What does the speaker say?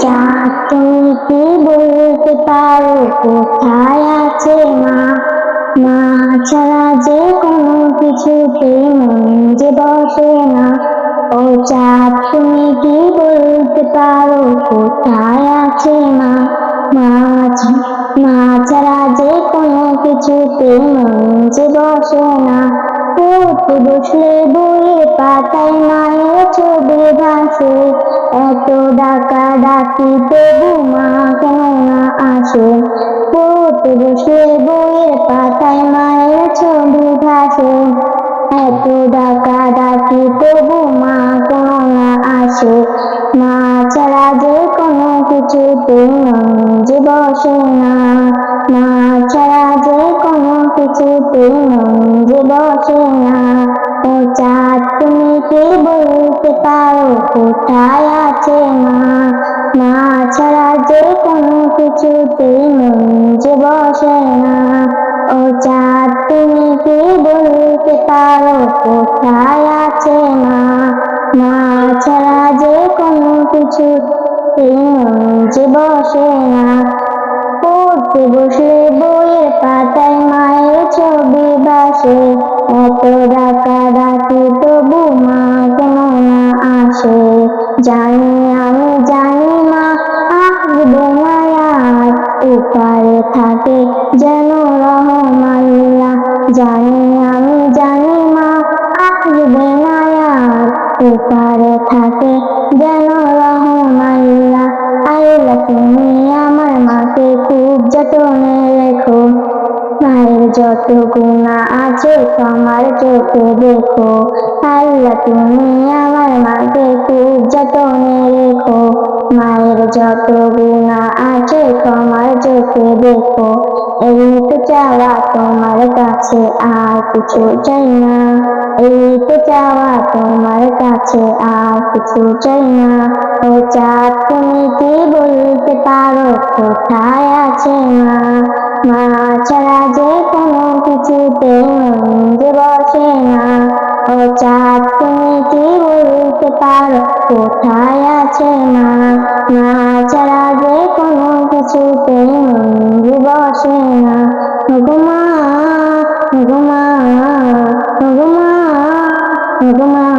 চাঁদ তুমি কি বলতে পারো, কোথায় আছে মা? মা ছাড়া যে কোনো কিছুতে মন যে বসে না। ও চাঁদ তুমি কি বলতে পারো, কোথায় আছে মা? মা মা ছাড়া যে কোনো কিছুতে মন যে বসে না। পড়তে বসলে বইয়ের পাতায় মায়ের ছবি ভাসে। এত ডাকা ডাকি তবু মা কেন না আসে? পড়তে বসলে বইয়ের পাতায় মায়ের ছবি ভাসে। এত ডাকা ডাকি তবু মা কেন না আসে? মা ছাড়া যে কোনো কিছুতে যে বসে না। মা ছাড়া যে কোনো কিছুতে যে বসে না। ও চাঁদ তুমি কে বলতে পারো কোথায় আছে মা? মা ছাড়া যে কোনো কিছুতে মন বসে না। ও চাঁদ, তুমি কি বলতে পারো, কোথায় আছে মা? মা ছাড়া যে কোনো কিছুতে মন যে বসে না। পড়তে বসলে বইয়ের পাতায় মায়ের ছবি ভাসে। এত ডাকা ডাকি তবু মা জানি আমি জানি মা আসবে আর উপারে থাকে যেন রহমাল্লাহ জানি আমি জানি মা আসবে আর উপারে থাকে যেন রহমাল্লাহ আল্লাহ তুমি আমার মাকে খুব যতনে রেখো। মায়ের যত গুণা আছে, তোমার চোখে দেখো। আল্লাহ তুমি আমার মাকে যত গুণা আছে তোমার চোখে দেখো। এই তো চাওয়া তোমার কাছে আর কিছু চাই না। এই তো চাওয়া তোমার কাছে আর কিছু চাই না। ও তুমি কি বলতে পারো? কোথায় আছে মা? ছাড়া যে কোনো কিছুতে মন যে বসে না। ও চাঁদ তুমি কি বলতে পারো? কোথায় আছে মা? না ছাড়া যে কোনো কিছুতে মন বসে না। ঘুমা ঘুমা ঘুমা ঘুমা